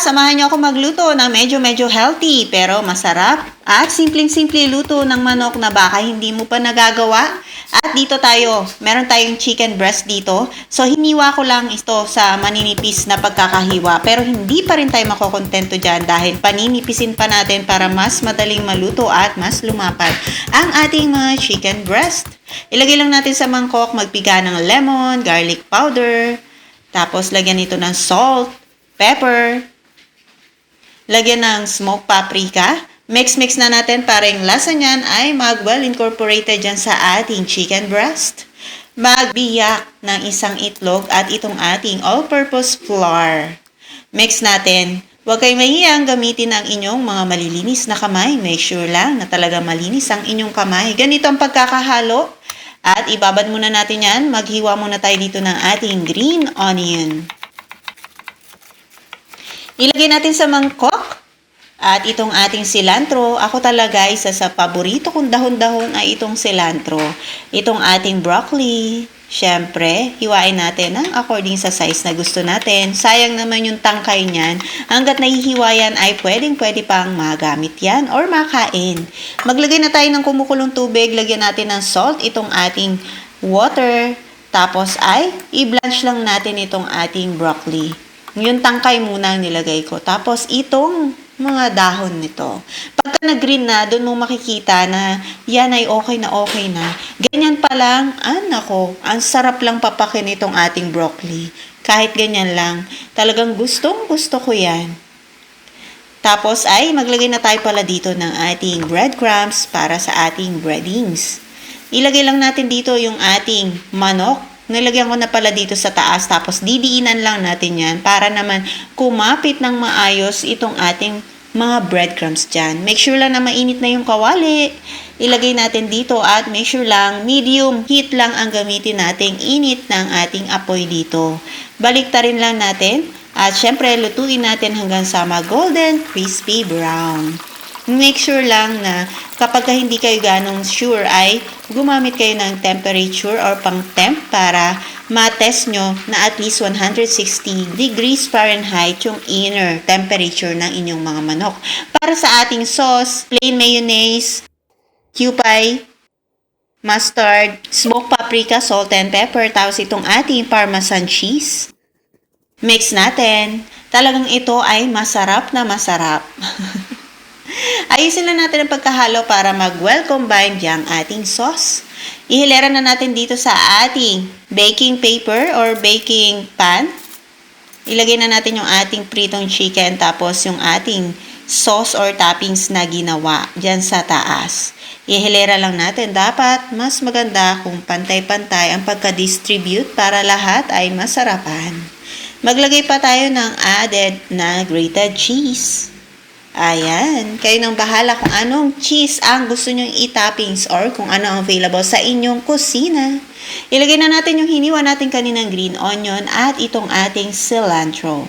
samahan niyo ako magluto ng medyo-medyo healthy pero masarap at simpleng-simple luto ng manok na baka hindi mo pa nagagawa. At dito tayo, meron tayong chicken breast dito. So, hiniwa ko lang ito sa maninipis na pagkakahiwa. Pero hindi pa rin tayo makokontento dyan dahil paninipisin pa natin para mas madaling maluto at mas lumapad ang ating mga chicken breast. Ilagay lang natin sa mangkok, magpiga ng lemon, garlic powder, tapos lagyan ito ng salt, pepper, lagyan ng smoked paprika. Mix-mix na natin para yung lasa niyan ay mag-well incorporated dyan sa ating chicken breast. Magbiyak ng isang itlog at itong ating all-purpose flour. Mix natin. Huwag kayong mahiyang gamitin ang inyong mga malilinis na kamay. Make sure lang na talaga malinis ang inyong kamay. Ganito ang pagkakahalo. At ibabad muna natin yan. Maghiwa muna tayo dito ng ating green onion. Ilagay natin sa mangkok at itong ating cilantro, ako talaga isa sa paborito kong dahon-dahon ay itong cilantro. Itong ating broccoli, syempre, hiwain natin ng according sa size na gusto natin. Sayang naman yung tangkay niyan. Hanggat nahihiwa yan ay pwedeng-pwede pang magamit yan or makain. Maglagay na tayo ng kumukulong tubig, lagyan natin ng salt, itong ating water, tapos ay i-blanch lang natin itong ating broccoli. Yung tangkay muna ang nilagay ko. Tapos itong mga dahon nito. Pagka nag-green na, doon mo makikita na yan ay okay na okay na. Ganyan pa lang, ah nako, ang sarap lang papakin itong ating broccoli. Kahit ganyan lang, talagang gustong gusto ko yan. Tapos ay maglagay na tayo pala dito ng ating breadcrumbs para sa ating breadings. Ilagay lang natin dito yung ating manok Nilagyan ko na pala dito sa taas tapos didiinan lang natin yan para naman kumapit ng maayos itong ating mga breadcrumbs dyan. Make sure lang na mainit na yung kawali. Ilagay natin dito at make sure lang medium heat lang ang gamitin nating init ng ating apoy dito. Balik rin lang natin at syempre lutuin natin hanggang sa golden crispy brown. Make sure lang na kapag hindi kayo ganong sure ay gumamit kayo ng temperature or pang temp para matest nyo na at least 160 degrees Fahrenheit yung inner temperature ng inyong mga manok. Para sa ating sauce, plain mayonnaise, cupay, mustard, smoked paprika, salt and pepper, tapos itong ating parmesan cheese. Mix natin. Talagang ito ay masarap na masarap. Ayusin lang natin ang pagkahalo para mag-well combined yung ating sauce. Ihilera na natin dito sa ating baking paper or baking pan. Ilagay na natin yung ating pritong chicken tapos yung ating sauce or toppings na ginawa dyan sa taas. Ihilera lang natin. Dapat mas maganda kung pantay-pantay ang pagka-distribute para lahat ay masarapan. Maglagay pa tayo ng added na grated cheese. Ayan, kayo nang bahala kung anong cheese ang gusto nyong i-toppings or kung ano ang available sa inyong kusina. Ilagay na natin yung hiniwa natin kaninang green onion at itong ating cilantro.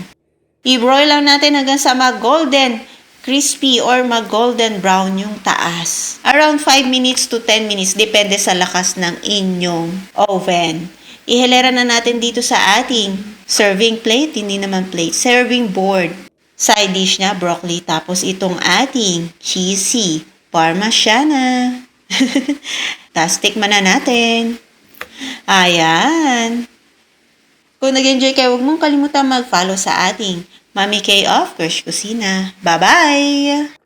I-broil lang natin hanggang sa mag-golden crispy or mag-golden brown yung taas. Around 5 minutes to 10 minutes, depende sa lakas ng inyong oven. Ihilera na natin dito sa ating serving plate, hindi naman plate, serving board side dish niya, broccoli. Tapos itong ating cheesy parmesan. Tapos tikman na natin. Ayan. Kung nag-enjoy kayo, huwag mong kalimutan mag-follow sa ating Mami K of Crush Kusina. Bye-bye!